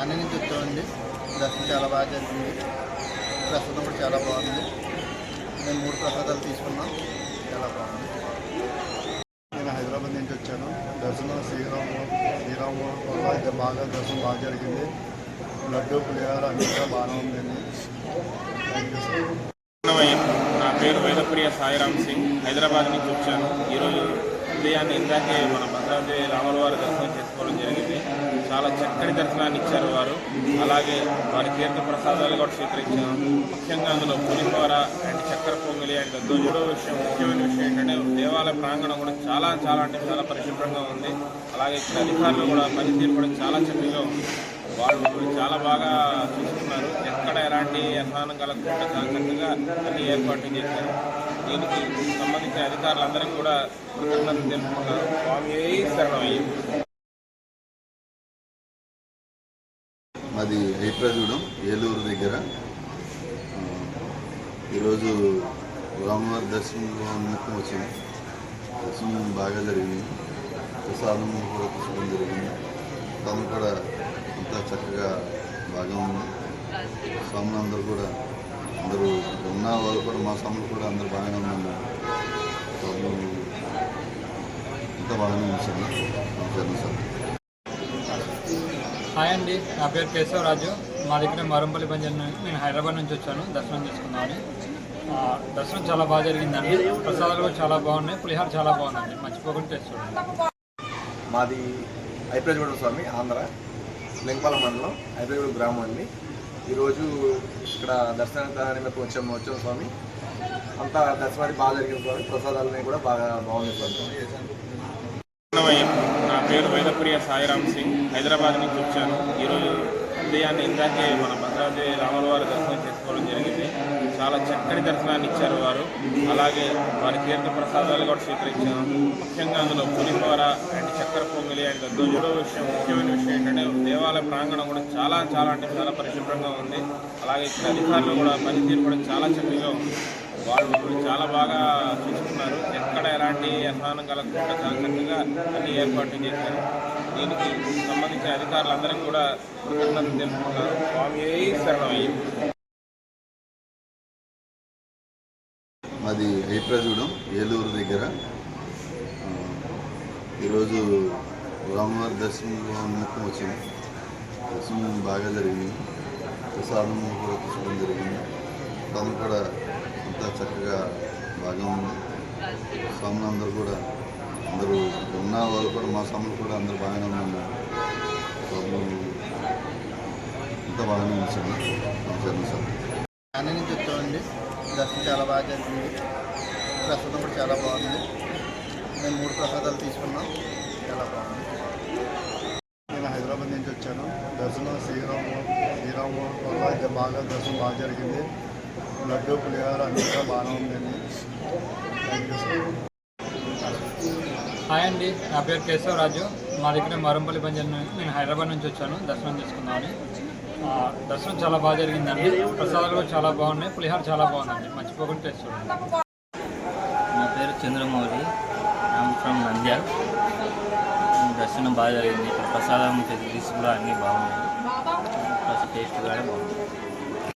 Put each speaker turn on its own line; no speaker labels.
అన్ని నుంచి వచ్చామండి దర్శనం చాలా బాగా జరిగింది. ప్రసాదం కూడా చాలా బాగుంది. మేము మూడు ప్రసాదాలు తీసుకున్నాం. చాలా బాగుంది. నేను హైదరాబాద్ నుంచి వచ్చాను. దర్శనం శ్రీరాము శ్రీరాము వల్ల అయితే బాగా దర్శనం బాగా జరిగింది. లడ్డు పులిహార అన్ని కూడా బాగానే ఉందండి. థ్యాంక్ యూ సార్
నా పేరు వేదప్రియ సాయిరామ్ సింగ్. హైదరాబాద్ నుంచి వచ్చాను. ఈరోజు ఉదయాన్నే ఇందాకే మన భద్రాద్రి రాముల వారి దర్శనం చేసుకోవడం జరిగింది. చాలా చక్కటి దర్శనాన్ని ఇచ్చారు వారు. అలాగే వారి తీర్థ ప్రసాదాలు కూడా స్వీకరించారు. ముఖ్యంగా అందులో పులిహోర అండ్ చక్కెర పొంగలి అండ్ దొడ్డో విషయం ముఖ్యమైన విషయం ఏంటంటే దేవాలయ ప్రాంగణం కూడా చాలా చాలా అంటే చాలా పరిశుభ్రంగా ఉంది. అలాగే ఇక్కడ అధికారులు కూడా పనితీరు కూడా చాలా చక్కగా ఉంది. వాళ్ళు చాలా బాగా చూస్తున్నారు. ఎక్కడ ఎలాంటి అసహనం కలగకుండా చాలా చక్కగా అన్ని ఏర్పాట్లు చేశారు. దీనికి సంబంధించిన అధికారులందరికీ కూడా కృతజ్ఞతలు తెలుపుకున్నారు స్వామి శరణమయ్య.
ఇది హైప్రాజూడెం ఏలూరు దగ్గర. ఈరోజు రామవారి దర్శనం నిమిత్తం వచ్చింది. దర్శనం బాగా జరిగింది. ప్రసాదం కూడా తీసుకోవడం జరిగింది. తను కూడా అంతా చక్కగా బాగా ఉంది. స్వాములు అందరూ కూడా అందరూ ఉన్న వాళ్ళు కూడా మా స్వాములు కూడా అందరూ బాగానే ఉన్నారు. స్వాములు అంతా బాగానే ఉంచాను నమస్కారం సార్
హాయ్ అండి. నా పేరు కేశవరాజు. మా దగ్గర మరంపల్లి పంజన్ నేను హైదరాబాద్ నుంచి వచ్చాను. దర్శనం చేసుకున్నాను దర్శనం చాలా బాగా జరిగిందండి. ప్రసాదాలు కూడా చాలా బాగున్నాయి. పులిహార చాలా బాగుందండి. మర్చిపోకుండా టేస్ట్
మాది ఐప్రజగూడ స్వామి ఆంధ్ర లింగపాల మండలం ఐప్రజగూడ గ్రామం అండి. ఈరోజు ఇక్కడ దర్శన నిమిత్తం వచ్చాము వచ్చాము స్వామి. అంతా దర్శనానికి బాగా జరిగింది స్వామి. ప్రసాదాలని కూడా బాగా బాగుంది స్వామి.
అన్నమయ్య. నా పేరు వేదప్రియ సాయిరామ్ సింగ్. హైదరాబాద్ నుంచి వచ్చాను. ఈరోజు ఉదయాన్నే ఇందాకే మన భద్రాద్రి రాముల వారి దర్శనం చేసుకోవడం జరిగింది. చాలా చక్కటి దర్శనాన్ని ఇచ్చారు వారు. అలాగే వారి తీర్థ ప్రసాదాలు కూడా స్వీకరించాను ముఖ్యంగా అందులో పులిహోర అండ్ చక్కెర పొంగలి అండ్ దొడ్డో విషయం ముఖ్యమైన విషయం ఏంటంటే దేవాలయ ప్రాంగణం కూడా చాలా చాలా అంటే చాలా పరిశుభ్రంగా ఉంది. అలాగే ఇక్కడ అధికారులు కూడా పనితీరు కూడా చాలా చక్కగా ఉంది. వాళ్ళు చాలా బాగా చూసుకున్నారు. ఎలాంటి అసహనం కలగకుండా జాగ్రత్తగా అన్ని ఏర్పాట్లు చేశారు. దీనికి సంబంధించిన అధికారులందరం కూడా కృతజ్ఞతలు తెలుపుకున్నారు స్వామి శరణమయ్య
మాది హైప్రాజూడెం ఏలూరు దగ్గర. ఈరోజు రామవారి దర్శనం నిమిత్తం వచ్చింది. దర్శనం బాగా జరిగింది. ప్రసాదం కూడా తీసుకోవడం జరిగింది. తను కూడా అంతా చక్కగా బాగా ఉంది. స్వాములు అందరూ కూడా అందరూ ఉన్న వాళ్ళు కూడా మా స్వాములు కూడా అందరూ బాగానే ఉన్నారు. స్వాములు అంతా బాగానే ఉంచాను నమస్కారం సార్.
అన్ని నుంచి వచ్చామండి. దర్శనం చాలా బాగా జరిగింది. ప్రసాదం కూడా చాలా బాగుంది. మేము మూడు ప్రసాదాలు తీసుకున్నాం. చాలా బాగుంది. నేను హైదరాబాద్ నుంచి వచ్చాను. దర్శనం శ్రీరాము శ్రీరాము వల్ల అయితే బాగా దర్శనం బాగా జరిగింది. లడ్డు పులిహార అన్ని కూడా బాగానే ఉందండి.
హాయ్ అండి నా పేరు కేశవరాజు మా దగ్గర మరంపల్లి నుంచి నేను హైదరాబాద్ నుంచి వచ్చాను దర్శనం చేసుకుందామని. ఆ, దర్శనం చాలా బాగా జరిగిందండి. ప్రసాదాలు కూడా చాలా బాగున్నాయి పులిహార చాలా బాగుందండి. మర్చిపోకుండా టేస్ట్ చూడండి.
నా పేరు చంద్రమౌళి. I'm from Nandyal. దర్శనం బాగా జరిగింది. ఇక్కడ ప్రసాదం ఫెసిలిటీస్ కూడా అన్నీ బాగున్నాయి. టేస్ట్ కూడా బాగుంది.